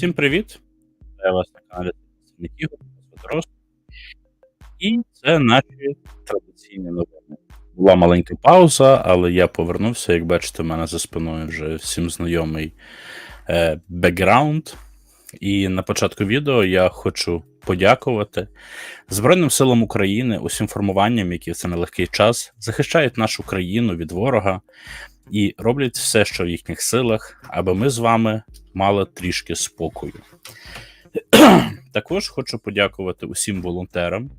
Всім привіт! Я вас на каналі Дорос. І це наші традиційні новини. Була маленька пауза, але я повернувся. Як бачите, в мене за спиною вже всім знайомий е, бекграунд. І на початку відео я хочу подякувати Збройним силам України, усім формуванням, які в цей нелегкий час захищають нашу країну від ворога і роблять все, що в їхніх силах, аби ми з вами мали трішки спокою. Також хочу подякувати усім волонтерам,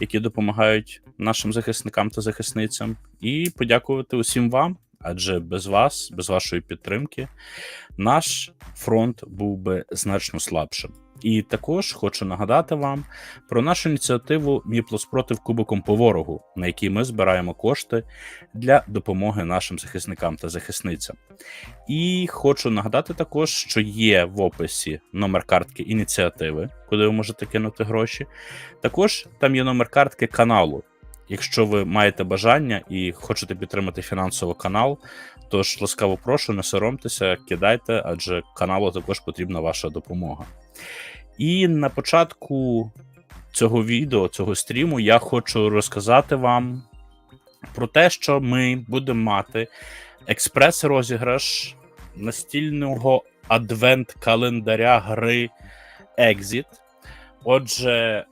які допомагають нашим захисникам та захисницям, і подякувати усім вам, адже без вас, без вашої підтримки, наш фронт був би значно слабшим. І також хочу нагадати вам про нашу ініціативу Міплос проти Кубиком по ворогу, на якій ми збираємо кошти для допомоги нашим захисникам та захисницям. І хочу нагадати також, що є в описі номер картки ініціативи, куди ви можете кинути гроші. Також там є номер картки каналу. Якщо ви маєте бажання і хочете підтримати фінансово канал, тож ласкаво прошу, не соромтеся, кидайте, адже каналу також потрібна ваша допомога. І на початку цього відео, цього стріму, я хочу розказати вам про те, що ми будемо мати експрес-розіграш настільного адвент-календаря гри Exit. Отже,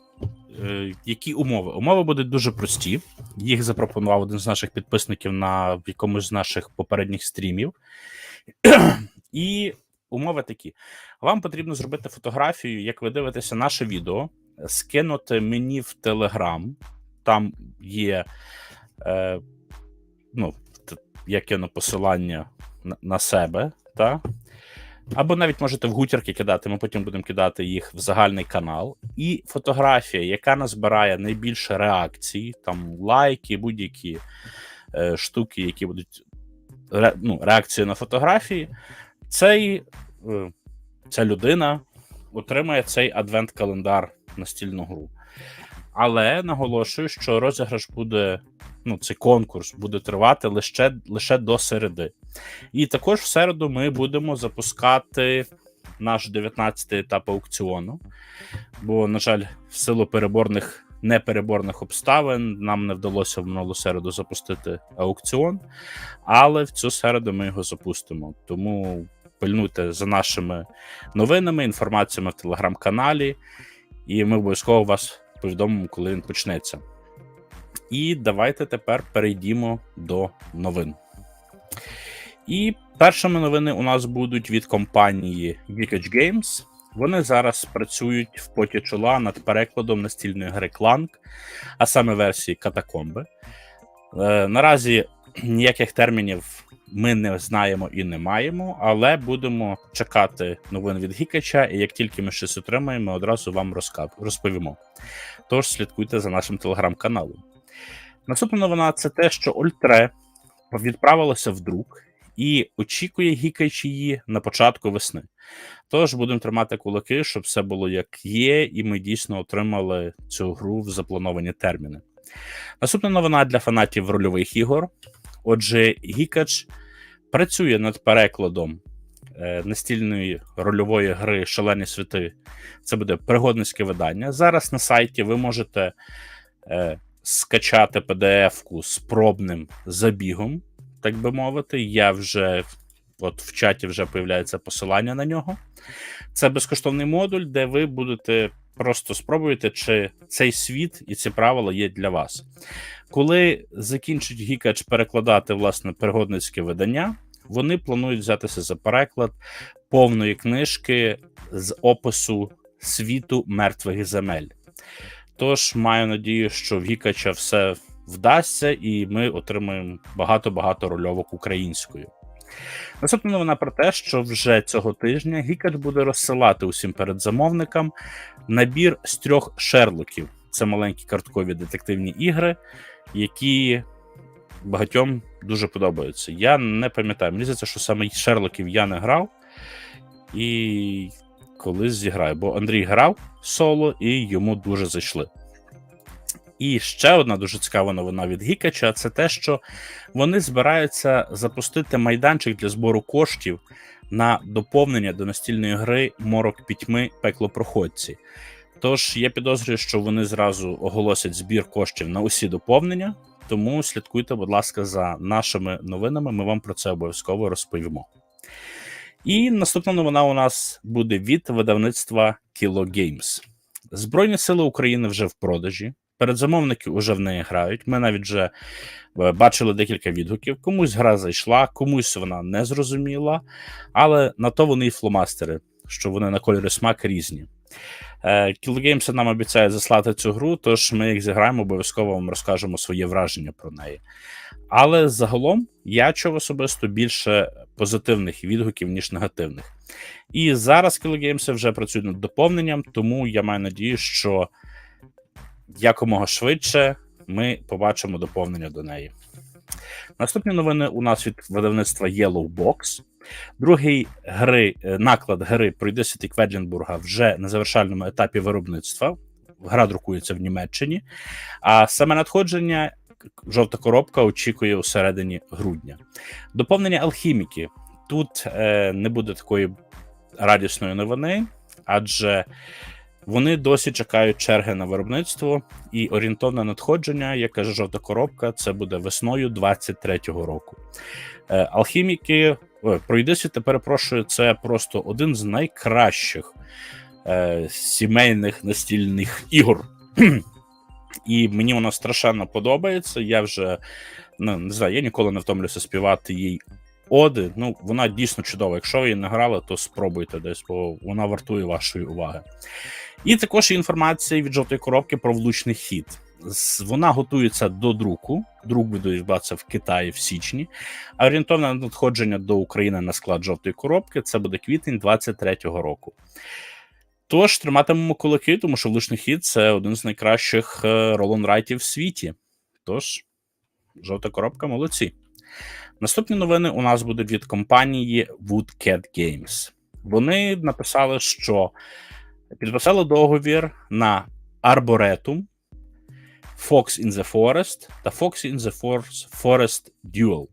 е, які умови? Умови будуть дуже прості. Їх запропонував один з наших підписників на якомусь з наших попередніх стрімів. І умови такі: вам потрібно зробити фотографію, як ви дивитеся наше відео, скинути мені в Телеграм. Там є, е, ну, я кину посилання на, на себе, та? або навіть можете в гутірки кидати, ми потім будемо кидати їх в загальний канал. І фотографія, яка назбирає найбільше реакцій, там лайки, будь-які е, штуки, які будуть ре, ну, реакції на фотографії, цей, ця людина отримає цей адвент-календар настільну гру. Але наголошую, що розіграш буде, ну, цей конкурс буде тривати лише, лише до середи. І також в середу ми будемо запускати наш 19-й етап аукціону. Бо, на жаль, в силу переборних непереборних обставин нам не вдалося в минулу середу запустити аукціон, але в цю середу ми його запустимо. Тому пильнуйте за нашими новинами, інформаціями в телеграм-каналі, і ми обов'язково вас повідомимо, коли він почнеться. І давайте тепер перейдімо до новин. І першими новини у нас будуть від компанії Geekage Games. Вони зараз працюють в поті чола над перекладом настільної гри Кланк, а саме версії Катакомби. Е, наразі ніяких термінів ми не знаємо і не маємо, але будемо чекати новин від Гікача, і як тільки ми щось отримаємо, одразу вам розказ- розповімо. Тож слідкуйте за нашим телеграм-каналом. Наступна новина це те, що Ольтре відправилося в друк і очікує Гікач її на початку весни. Тож будемо тримати кулаки, щоб все було як є, і ми дійсно отримали цю гру в заплановані терміни. Наступна новина для фанатів рольових ігор. Отже, Гікач працює над перекладом е, настільної рольової гри Шалені світи. Це буде пригодницьке видання. Зараз на сайті ви можете е, скачати PDF-ку з пробним забігом, так би мовити. Я вже от в чаті вже появляється посилання на нього. Це безкоштовний модуль, де ви будете просто спробуєте, чи цей світ і ці правила є для вас. Коли закінчить Гікач перекладати власне пригодницьке видання, вони планують взятися за переклад повної книжки з опису світу мертвих земель. Тож маю надію, що в Гікача все вдасться, і ми отримаємо багато-багато рольовок українською. Наступна новина про те, що вже цього тижня Гікач буде розсилати усім передзамовникам набір з трьох шерлоків. Це маленькі карткові детективні ігри, які багатьом дуже подобаються. Я не пам'ятаю, мені здається, що саме Шерлоків я не грав і колись зіграю, бо Андрій грав соло і йому дуже зайшли. І ще одна дуже цікава новина від Гікача це те, що вони збираються запустити майданчик для збору коштів на доповнення до настільної гри Морок пітьми пекло проходці. Тож я підозрюю, що вони зразу оголосять збір коштів на усі доповнення. Тому слідкуйте, будь ласка, за нашими новинами. Ми вам про це обов'язково розповімо. І наступна новина у нас буде від видавництва Kilo Games. Збройні сили України вже в продажі. Передзамовники вже в неї грають. Ми навіть вже е, бачили декілька відгуків. Комусь гра зайшла, комусь вона не зрозуміла, але на то вони і фломастери, що вони на кольори смак різні. Е, Kilo Games нам обіцяє заслати цю гру, тож ми як зіграємо, обов'язково вам розкажемо своє враження про неї. Але загалом я чув особисто більше позитивних відгуків, ніж негативних. І зараз Kilo Games вже працюють над доповненням, тому я маю надію, що якомога швидше ми побачимо доповнення до неї. Наступні новини у нас від видавництва Yellow Box. Другий гри, е, наклад гри пройде City Кведлінбурга вже на завершальному етапі виробництва. Гра друкується в Німеччині, а саме надходження жовта коробка очікує у середині грудня. Доповнення алхіміки. Тут е, не буде такої радісної новини, адже вони досі чекають черги на виробництво, і орієнтовне надходження, як каже жовта коробка, це буде весною 23-го року. Е, алхіміки, ой, пройди перепрошую, це просто один з найкращих е, сімейних настільних ігор. І мені вона страшенно подобається. Я вже ну, не знаю, я ніколи не втомлюся співати їй оди. Ну, вона дійсно чудова. Якщо ви її не грали, то спробуйте десь, бо вона вартує вашої уваги. І також інформація від жовтої коробки про влучний хід. Вона готується до друку. Друк буде відбуватися в Китаї в січні. Орієнтовне надходження до України на склад жовтої коробки це буде квітень 23-го року. Тож триматимемо кулаки, тому що влучний хід це один з найкращих е, ролонрайтів в світі. Тож, жовта коробка, молодці. Наступні новини у нас будуть від компанії Woodcat Games. Вони написали, що підписали договір на Arboretum, Fox in the Forest та Fox in the Forest, Duel.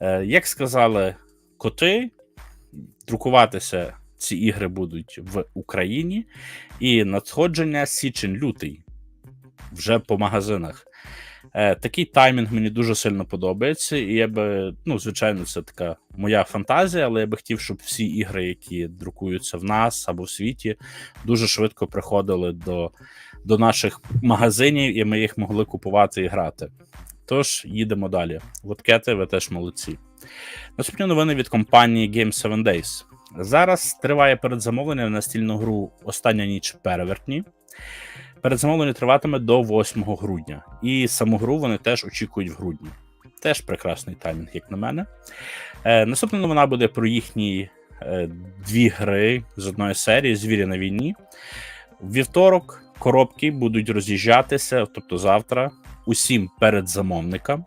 Е, Як сказали коти, друкуватися ці ігри будуть в Україні, і надходження січень-лютий вже по магазинах. Е, такий таймінг мені дуже сильно подобається, і я би, ну, звичайно, це така моя фантазія, але я би хотів, щоб всі ігри, які друкуються в нас або в світі, дуже швидко приходили до, до наших магазинів, і ми їх могли купувати і грати. Тож їдемо далі. Водкети, ви теж молодці. Наступні новини від компанії Game 7 Days. Зараз триває передзамовлення на настільну гру Остання ніч перевертні. Передзамовлення триватиме до 8 грудня, і саму гру вони теж очікують в грудні. Теж прекрасний таймінг, як на мене. Е, наступна новина буде про їхні е, дві гри з одної серії Звірі на війні. В вівторок коробки будуть роз'їжджатися, тобто завтра, усім передзамовникам.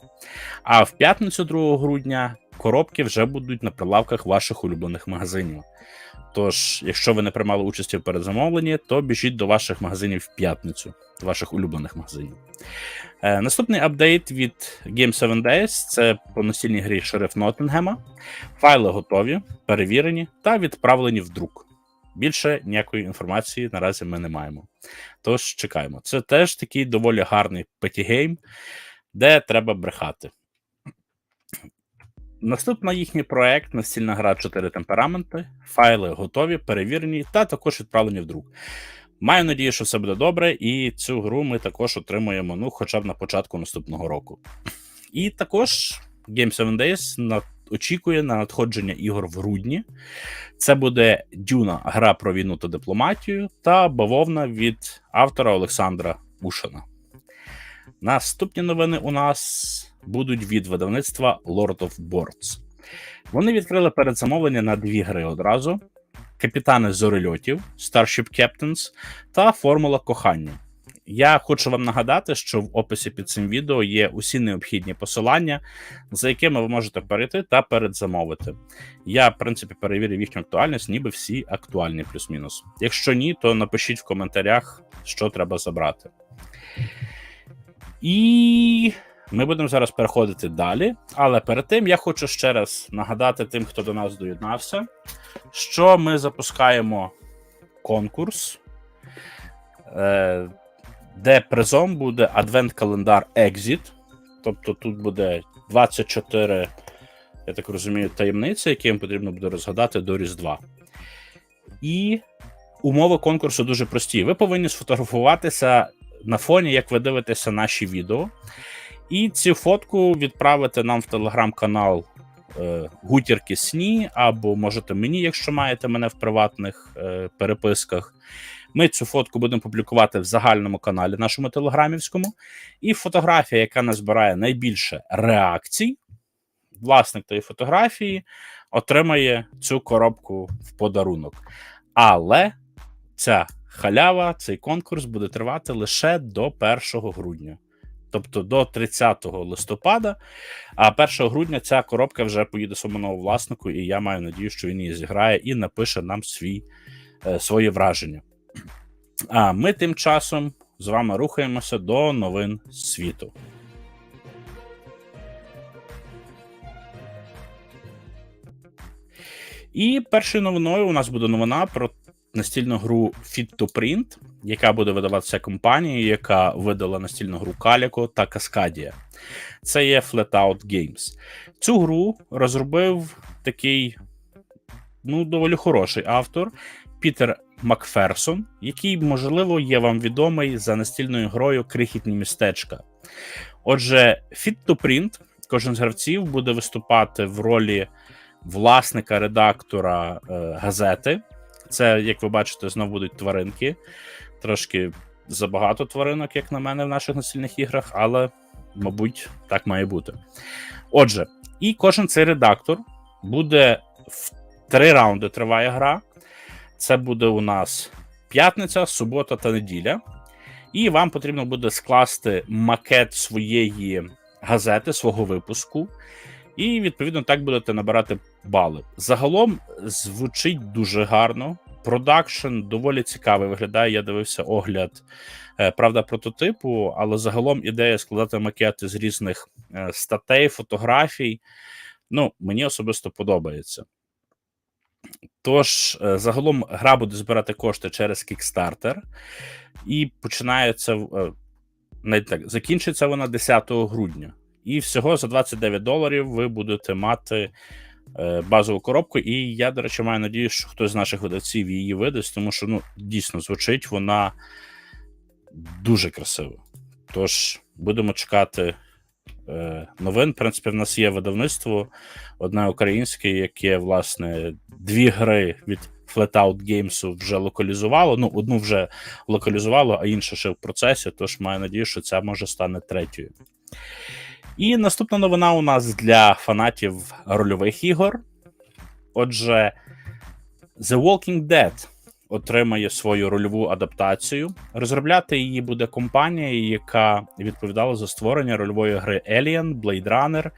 А в п'ятницю 2 грудня коробки вже будуть на прилавках ваших улюблених магазинів. Тож, якщо ви не приймали участі в передзамовленні, то біжіть до ваших магазинів в п'ятницю, до ваших улюблених магазинів. Е, наступний апдейт від Game 7 Days це по настільній грі Шериф Ноттингема. Файли готові, перевірені та відправлені в друк. Більше ніякої інформації наразі ми не маємо. Тож чекаємо. Це теж такий доволі гарний петігейм, де треба брехати. Наступний їхній проект настільна гра 4 темпераменти, файли готові, перевірені та також відправлені в друк. Маю надію, що все буде добре, і цю гру ми також отримаємо ну, хоча б на початку наступного року. І також Game 7 Days на... очікує на надходження ігор в грудні. Це буде Дюна, гра про війну та дипломатію, та бавовна від автора Олександра Мушина. Наступні новини у нас будуть від видавництва Lord of Boards. Вони відкрили передзамовлення на дві гри одразу: Капітани зорильотів, Starship Captains та Формула кохання. Я хочу вам нагадати, що в описі під цим відео є усі необхідні посилання, за якими ви можете перейти та передзамовити. Я, в принципі, перевірив їхню актуальність, ніби всі актуальні, плюс-мінус. Якщо ні, то напишіть в коментарях, що треба забрати. І Ми будемо зараз переходити далі, але перед тим я хочу ще раз нагадати тим, хто до нас доєднався, що ми запускаємо конкурс, е, де призом буде адвент-календар Exit. Тобто тут буде 24, я так розумію, таємниці, які їм потрібно буде розгадати до Різдва. І умови конкурсу дуже прості. Ви повинні сфотографуватися на фоні, як ви дивитеся наші відео. І цю фотку відправити нам в телеграм-канал е, Гутірки Сні, або можете мені, якщо маєте мене в приватних е, переписках. Ми цю фотку будемо публікувати в загальному каналі нашому телеграмівському. І фотографія, яка назбирає найбільше реакцій, власник тієї фотографії отримає цю коробку в подарунок. Але ця халява, цей конкурс буде тривати лише до 1 грудня. Тобто до 30 листопада, а 1 грудня ця коробка вже поїде самому власнику, і я маю надію, що він її зіграє і напише нам свій, е, своє враження. А ми тим часом з вами рухаємося до новин світу. І першою новиною у нас буде новина про настільну гру Fit to Print, яка буде видаватися компанією, яка видала настільну гру Calico та Cascadia. Це є Flatout Games. Цю гру розробив такий ну, доволі хороший автор Пітер Макферсон, який, можливо, є вам відомий за настільною грою Крихітні містечка. Отже, Fit to Print, кожен з гравців буде виступати в ролі власника редактора е, газети. Це, як ви бачите, знову будуть тваринки. Трошки забагато тваринок, як на мене, в наших настільних іграх, але, мабуть, так має бути. Отже, і кожен цей редактор буде в три раунди триває гра. Це буде у нас п'ятниця, субота та неділя. І вам потрібно буде скласти макет своєї газети, свого випуску. І, відповідно, так будете набирати бали. Загалом звучить дуже гарно. Продакшн доволі цікавий виглядає. Я дивився огляд, е, правда, прототипу, але загалом ідея складати макети з різних е, статей, фотографій. Ну, мені особисто подобається. Тож, е, загалом, гра буде збирати кошти через Kickstarter, і починається навіть так, закінчиться вона 10 грудня. І всього за 29 доларів ви будете мати базову коробку. І я, до речі, маю надію, що хтось з наших видавців її видасть, тому що ну, дійсно звучить вона дуже красиво. Тож, будемо чекати е, новин. В принципі, в нас є видавництво одне українське, яке, власне, дві гри від Flatout Games вже локалізувало. Ну, одну вже локалізувало, а інша ще в процесі. Тож маю надію, що ця може стане третьою. І наступна новина у нас для фанатів рольових ігор. Отже, The Walking Dead отримає свою рольову адаптацію. Розробляти її буде компанія, яка відповідала за створення рольової гри Alien, Blade Runner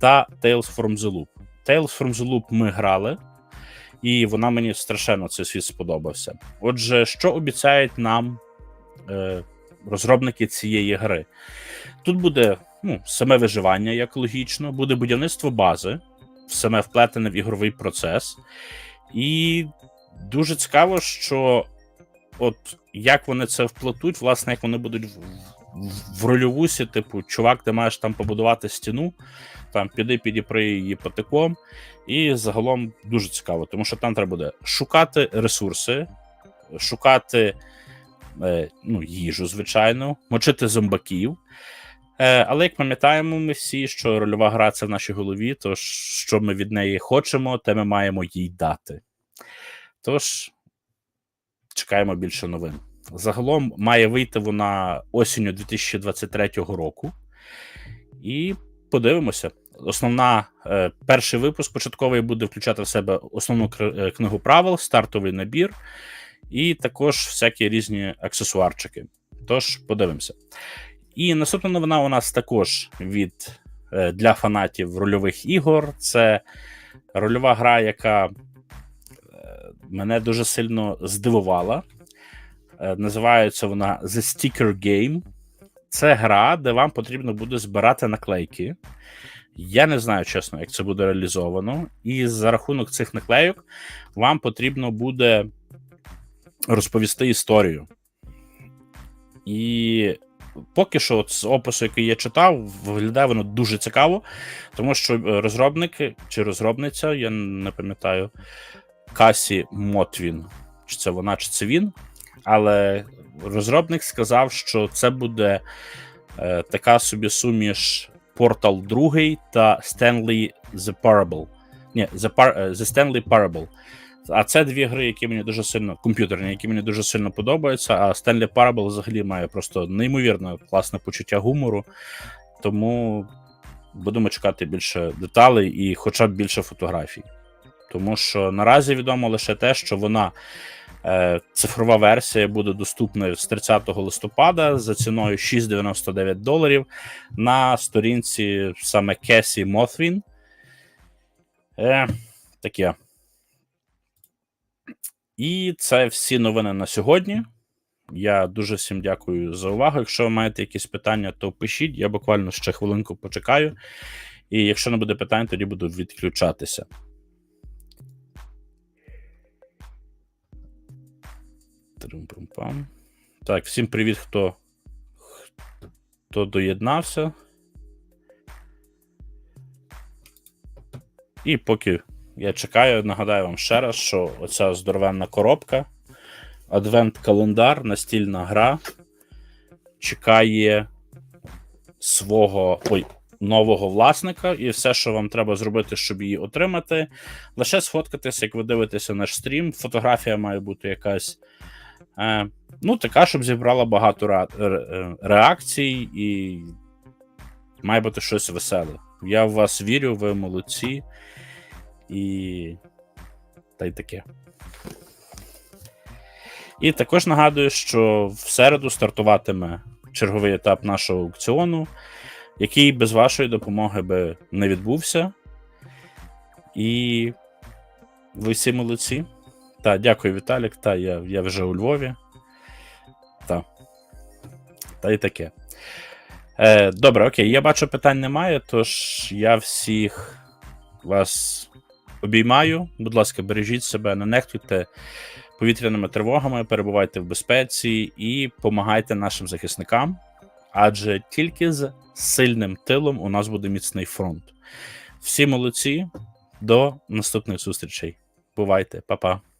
та Tales from the Loop. Tales from the Loop ми грали, і вона мені страшенно цей світ сподобався. Отже, що обіцяють нам е, розробники цієї гри? Тут буде ну, саме виживання, як логічно, буде будівництво бази, саме вплетене в ігровий процес. І дуже цікаво, що от як вони це вплетуть, власне, як вони будуть в, в, рольовусі, типу, чувак, ти маєш там побудувати стіну, там піди, підіпри її потеком. І загалом дуже цікаво, тому що там треба буде шукати ресурси, шукати е, ну, їжу, звичайно, мочити зомбаків. Е, але як пам'ятаємо, ми всі, що рольова гра це в нашій голові, то що ми від неї хочемо, те ми маємо їй дати. Тож, чекаємо більше новин. Загалом має вийти вона осінню 2023 року. І подивимося. Основна е, перший випуск початковий буде включати в себе основну е, книгу правил, стартовий набір, і також всякі різні аксесуарчики. Тож, подивимося. І наступна новина у нас також від е, для фанатів рольових ігор. Це рольова гра, яка е, мене дуже сильно здивувала. Е, називається вона The Sticker Game. Це гра, де вам потрібно буде збирати наклейки. Я не знаю, чесно, як це буде реалізовано. І за рахунок цих наклейок вам потрібно буде розповісти історію. І поки що, от з опису, який я читав, виглядає воно дуже цікаво, тому що е, розробники чи розробниця, я не пам'ятаю, Касі Мотвін, чи це вона, чи це він. Але розробник сказав, що це буде е, така собі суміш Portal 2 та Stanley The Parable. Ні, The, Par- е, The Stanley Parable. А це дві гри, які мені дуже сильно комп'ютерні, які мені дуже сильно подобаються. А Stanley Parable взагалі має просто неймовірно класне почуття гумору. Тому будемо чекати більше деталей і хоча б більше фотографій. Тому що наразі відомо лише те, що вона е, цифрова версія буде доступна з 30 листопада за ціною 6,99 доларів на сторінці саме Кесі Моthwin. Е, таке. І це всі новини на сьогодні. Я дуже всім дякую за увагу. Якщо ви маєте якісь питання, то пишіть. Я буквально ще хвилинку почекаю. І якщо не буде питань, тоді буду відключатися. Трим-пам-пам. Так, всім привіт, хто, хто доєднався. І поки я чекаю, нагадаю вам ще раз, що оця здоровенна коробка, адвент-календар, настільна гра чекає свого ой, нового власника, і все, що вам треба зробити, щоб її отримати, лише сфоткатися, як ви дивитеся наш стрім. Фотографія має бути якась. Е, ну, така, щоб зібрала багато ре- ре- реакцій, і має бути щось веселе. Я в вас вірю, ви молодці. І. Та й таке. І також нагадую, що в середу стартуватиме черговий етап нашого аукціону, який без вашої допомоги би не відбувся. І ви всі молодці. Та, дякую, Віталік. Та, я, я вже у Львові. Та. Та й таке. Е, добре, окей, я бачу, питань немає, тож я всіх вас обіймаю. Будь ласка, бережіть себе, не нехтуйте повітряними тривогами, перебувайте в безпеці і допомагайте нашим захисникам. Адже тільки з сильним тилом у нас буде міцний фронт. Всі молодці, до наступних зустрічей. Бувайте, па-па.